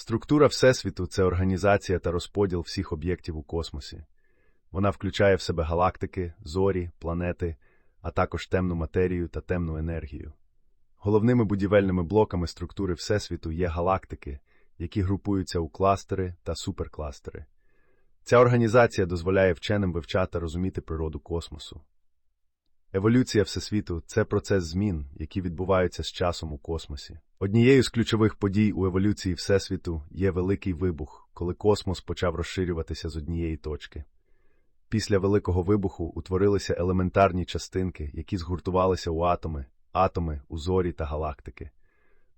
Структура Всесвіту це організація та розподіл всіх об'єктів у космосі. Вона включає в себе галактики, зорі, планети, а також темну матерію та темну енергію. Головними будівельними блоками структури Всесвіту є галактики, які групуються у кластери та суперкластери. Ця організація дозволяє вченим вивчати розуміти природу космосу. Еволюція Всесвіту це процес змін, які відбуваються з часом у космосі. Однією з ключових подій у еволюції Всесвіту є великий вибух, коли космос почав розширюватися з однієї точки. Після Великого вибуху утворилися елементарні частинки, які згуртувалися у атоми, атоми, у зорі та галактики.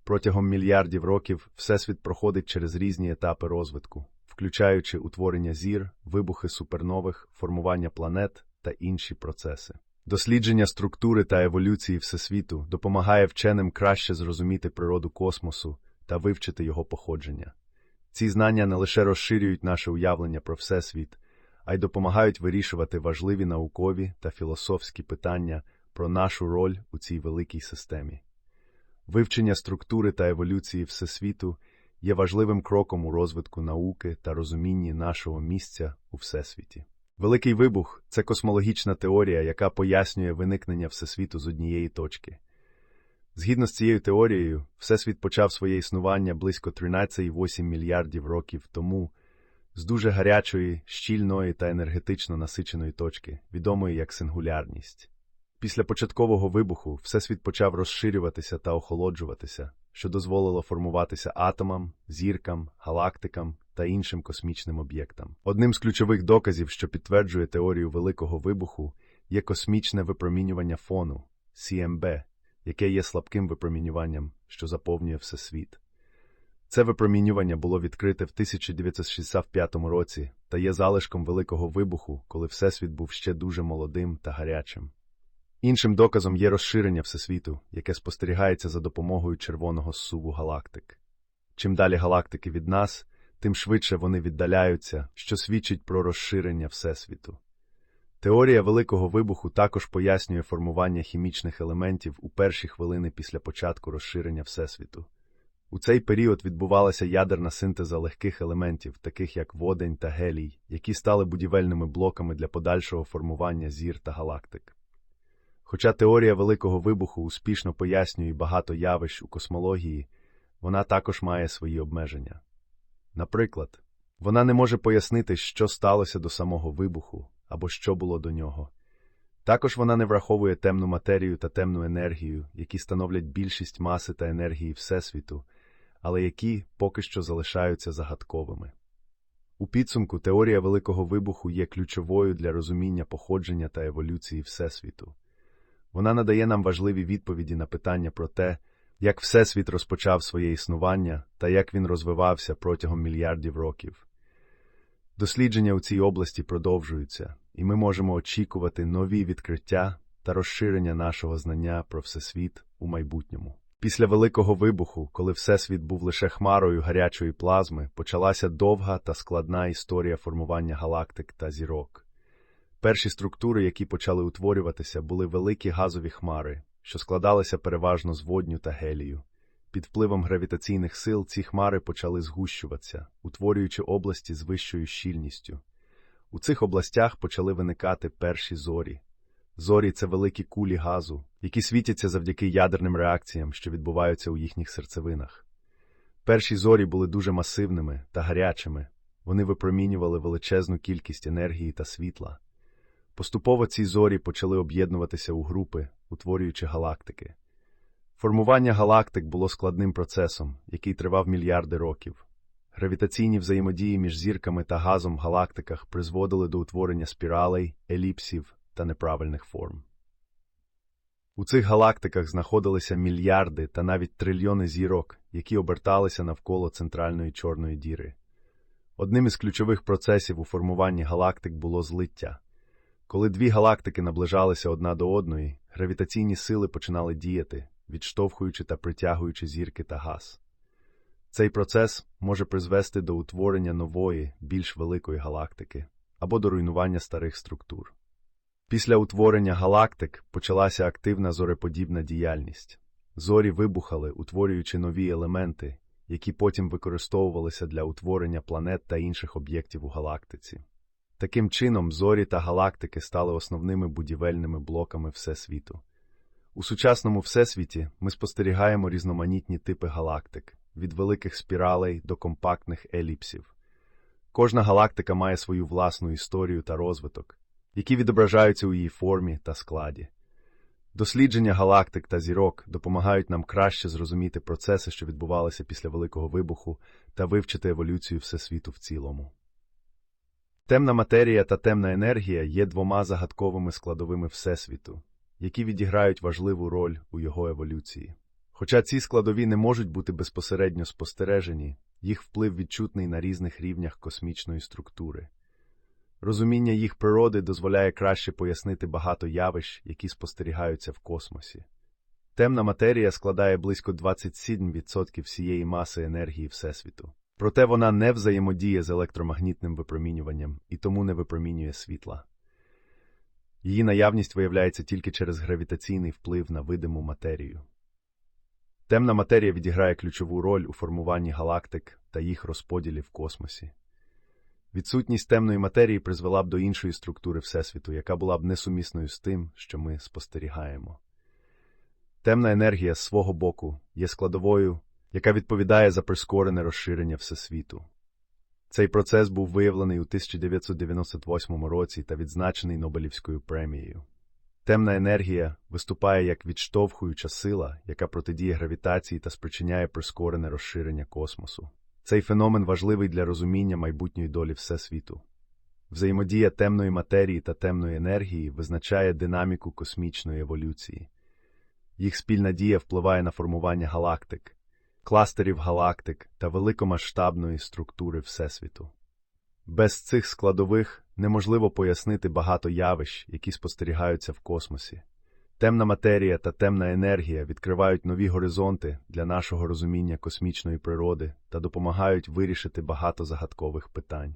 Протягом мільярдів років Всесвіт проходить через різні етапи розвитку, включаючи утворення зір, вибухи супернових, формування планет та інші процеси. Дослідження структури та еволюції Всесвіту допомагає вченим краще зрозуміти природу космосу та вивчити його походження. Ці знання не лише розширюють наше уявлення про Всесвіт, а й допомагають вирішувати важливі наукові та філософські питання про нашу роль у цій великій системі. Вивчення структури та еволюції Всесвіту є важливим кроком у розвитку науки та розумінні нашого місця у Всесвіті. Великий вибух це космологічна теорія, яка пояснює виникнення Всесвіту з однієї точки. Згідно з цією теорією, Всесвіт почав своє існування близько 13,8 мільярдів років тому з дуже гарячої, щільної та енергетично насиченої точки, відомої як сингулярність. Після початкового вибуху Всесвіт почав розширюватися та охолоджуватися, що дозволило формуватися атомам, зіркам, галактикам та іншим космічним об'єктам. Одним з ключових доказів, що підтверджує теорію Великого вибуху, є космічне випромінювання фону CMB, яке є слабким випромінюванням, що заповнює всесвіт. Це випромінювання було відкрите в 1965 році та є залишком Великого вибуху, коли Всесвіт був ще дуже молодим та гарячим. Іншим доказом є розширення Всесвіту, яке спостерігається за допомогою червоного зсуву галактик. Чим далі галактики від нас, тим швидше вони віддаляються, що свідчить про розширення Всесвіту. Теорія Великого вибуху також пояснює формування хімічних елементів у перші хвилини після початку розширення Всесвіту. У цей період відбувалася ядерна синтеза легких елементів, таких як водень та гелій, які стали будівельними блоками для подальшого формування зір та галактик. Хоча теорія Великого вибуху успішно пояснює багато явищ у космології, вона також має свої обмеження. Наприклад, вона не може пояснити, що сталося до самого вибуху або що було до нього. Також вона не враховує темну матерію та темну енергію, які становлять більшість маси та енергії Всесвіту, але які поки що залишаються загадковими. У підсумку теорія Великого вибуху є ключовою для розуміння походження та еволюції Всесвіту. Вона надає нам важливі відповіді на питання про те, як Всесвіт розпочав своє існування та як він розвивався протягом мільярдів років. Дослідження у цій області продовжуються, і ми можемо очікувати нові відкриття та розширення нашого знання про Всесвіт у майбутньому. Після Великого вибуху, коли Всесвіт був лише хмарою гарячої плазми, почалася довга та складна історія формування галактик та зірок. Перші структури, які почали утворюватися, були великі газові хмари, що складалися переважно з водню та гелію. Під впливом гравітаційних сил ці хмари почали згущуватися, утворюючи області з вищою щільністю. У цих областях почали виникати перші зорі. Зорі це великі кулі газу, які світяться завдяки ядерним реакціям, що відбуваються у їхніх серцевинах. Перші зорі були дуже масивними та гарячими, вони випромінювали величезну кількість енергії та світла. Поступово ці зорі почали об'єднуватися у групи, утворюючи галактики. Формування галактик було складним процесом, який тривав мільярди років. Гравітаційні взаємодії між зірками та газом в галактиках призводили до утворення спіралей, еліпсів та неправильних форм. У цих галактиках знаходилися мільярди та навіть трильйони зірок, які оберталися навколо центральної чорної діри. Одним із ключових процесів у формуванні галактик було злиття. Коли дві галактики наближалися одна до одної, гравітаційні сили починали діяти, відштовхуючи та притягуючи зірки та газ. Цей процес може призвести до утворення нової, більш великої галактики або до руйнування старих структур. Після утворення галактик почалася активна зореподібна діяльність. зорі вибухали, утворюючи нові елементи, які потім використовувалися для утворення планет та інших об'єктів у галактиці. Таким чином, зорі та галактики стали основними будівельними блоками Всесвіту. У сучасному Всесвіті ми спостерігаємо різноманітні типи галактик від великих спіралей до компактних еліпсів. Кожна галактика має свою власну історію та розвиток, які відображаються у її формі та складі. Дослідження галактик та зірок допомагають нам краще зрозуміти процеси, що відбувалися після Великого вибуху, та вивчити еволюцію Всесвіту в цілому. Темна матерія та темна енергія є двома загадковими складовими Всесвіту, які відіграють важливу роль у його еволюції. Хоча ці складові не можуть бути безпосередньо спостережені, їх вплив відчутний на різних рівнях космічної структури. Розуміння їх природи дозволяє краще пояснити багато явищ, які спостерігаються в космосі. Темна матерія складає близько 27% всієї маси енергії Всесвіту. Проте вона не взаємодіє з електромагнітним випромінюванням і тому не випромінює світла. Її наявність виявляється тільки через гравітаційний вплив на видиму матерію. Темна матерія відіграє ключову роль у формуванні галактик та їх розподілі в космосі. Відсутність темної матерії призвела б до іншої структури Всесвіту, яка була б несумісною з тим, що ми спостерігаємо. Темна енергія з свого боку є складовою, яка відповідає за прискорене розширення Всесвіту. Цей процес був виявлений у 1998 році та відзначений Нобелівською премією. Темна енергія виступає як відштовхуюча сила, яка протидіє гравітації та спричиняє прискорене розширення космосу. Цей феномен важливий для розуміння майбутньої долі Всесвіту. Взаємодія темної матерії та темної енергії визначає динаміку космічної еволюції. Їх спільна дія впливає на формування галактик, кластерів галактик та великомасштабної структури Всесвіту. Без цих складових неможливо пояснити багато явищ, які спостерігаються в космосі. Темна матерія та темна енергія відкривають нові горизонти для нашого розуміння космічної природи та допомагають вирішити багато загадкових питань.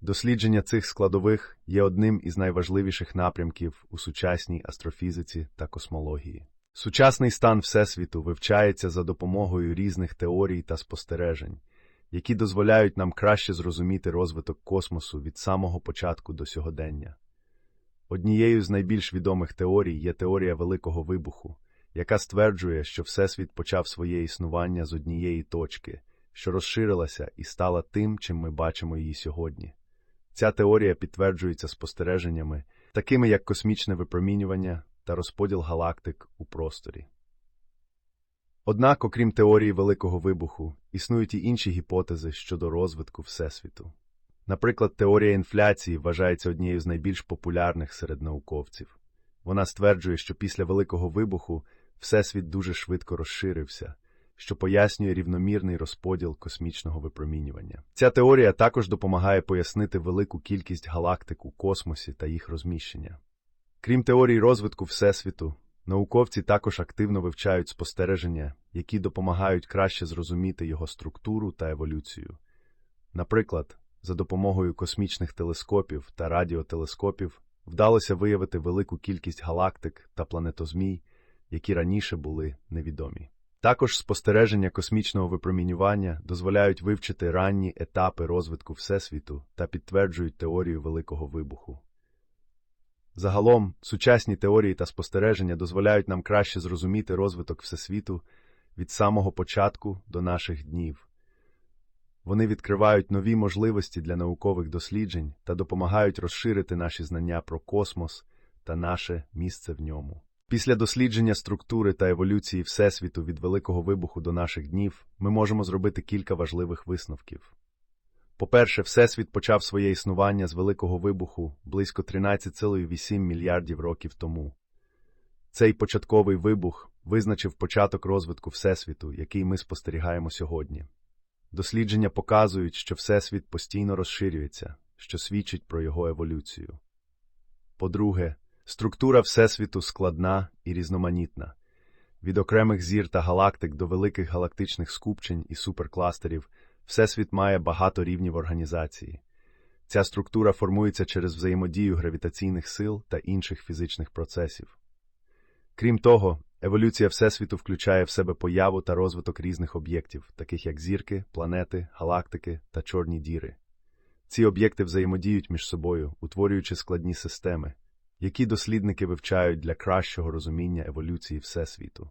Дослідження цих складових є одним із найважливіших напрямків у сучасній астрофізиці та космології. Сучасний стан Всесвіту вивчається за допомогою різних теорій та спостережень, які дозволяють нам краще зрозуміти розвиток космосу від самого початку до сьогодення. Однією з найбільш відомих теорій є теорія Великого Вибуху, яка стверджує, що Всесвіт почав своє існування з однієї точки, що розширилася і стала тим, чим ми бачимо її сьогодні. Ця теорія підтверджується спостереженнями, такими як космічне випромінювання та розподіл галактик у просторі. Однак, окрім теорії Великого Вибуху, існують і інші гіпотези щодо розвитку Всесвіту. Наприклад, теорія інфляції вважається однією з найбільш популярних серед науковців. Вона стверджує, що після Великого вибуху Всесвіт дуже швидко розширився, що пояснює рівномірний розподіл космічного випромінювання. Ця теорія також допомагає пояснити велику кількість галактик у космосі та їх розміщення. Крім теорії розвитку Всесвіту, науковці також активно вивчають спостереження, які допомагають краще зрозуміти його структуру та еволюцію. Наприклад, за допомогою космічних телескопів та радіотелескопів вдалося виявити велику кількість галактик та планетозмій, які раніше були невідомі. Також спостереження космічного випромінювання дозволяють вивчити ранні етапи розвитку Всесвіту та підтверджують теорію Великого вибуху. Загалом, сучасні теорії та спостереження дозволяють нам краще зрозуміти розвиток Всесвіту від самого початку до наших днів. Вони відкривають нові можливості для наукових досліджень та допомагають розширити наші знання про космос та наше місце в ньому. Після дослідження структури та еволюції Всесвіту від Великого вибуху до наших днів ми можемо зробити кілька важливих висновків. По-перше, Всесвіт почав своє існування з Великого вибуху близько 13,8 мільярдів років тому. Цей початковий вибух визначив початок розвитку Всесвіту, який ми спостерігаємо сьогодні. Дослідження показують, що Всесвіт постійно розширюється, що свідчить про його еволюцію. По-друге, структура Всесвіту складна і різноманітна. Від окремих зір та галактик до великих галактичних скупчень і суперкластерів Всесвіт має багато рівнів організації. Ця структура формується через взаємодію гравітаційних сил та інших фізичних процесів. Крім того, Еволюція Всесвіту включає в себе появу та розвиток різних об'єктів, таких як зірки, планети, галактики та чорні діри. Ці об'єкти взаємодіють між собою, утворюючи складні системи, які дослідники вивчають для кращого розуміння еволюції Всесвіту.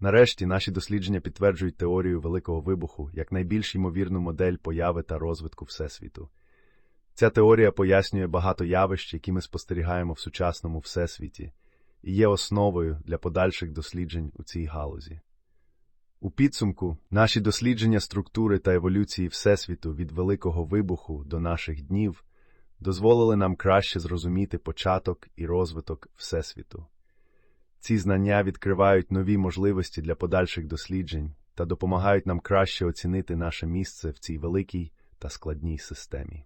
Нарешті наші дослідження підтверджують теорію Великого вибуху як найбільш ймовірну модель появи та розвитку Всесвіту. Ця теорія пояснює багато явищ, які ми спостерігаємо в сучасному Всесвіті, і є основою для подальших досліджень у цій галузі. У підсумку, наші дослідження структури та еволюції Всесвіту від Великого вибуху до наших днів дозволили нам краще зрозуміти початок і розвиток Всесвіту. Ці знання відкривають нові можливості для подальших досліджень та допомагають нам краще оцінити наше місце в цій великій та складній системі.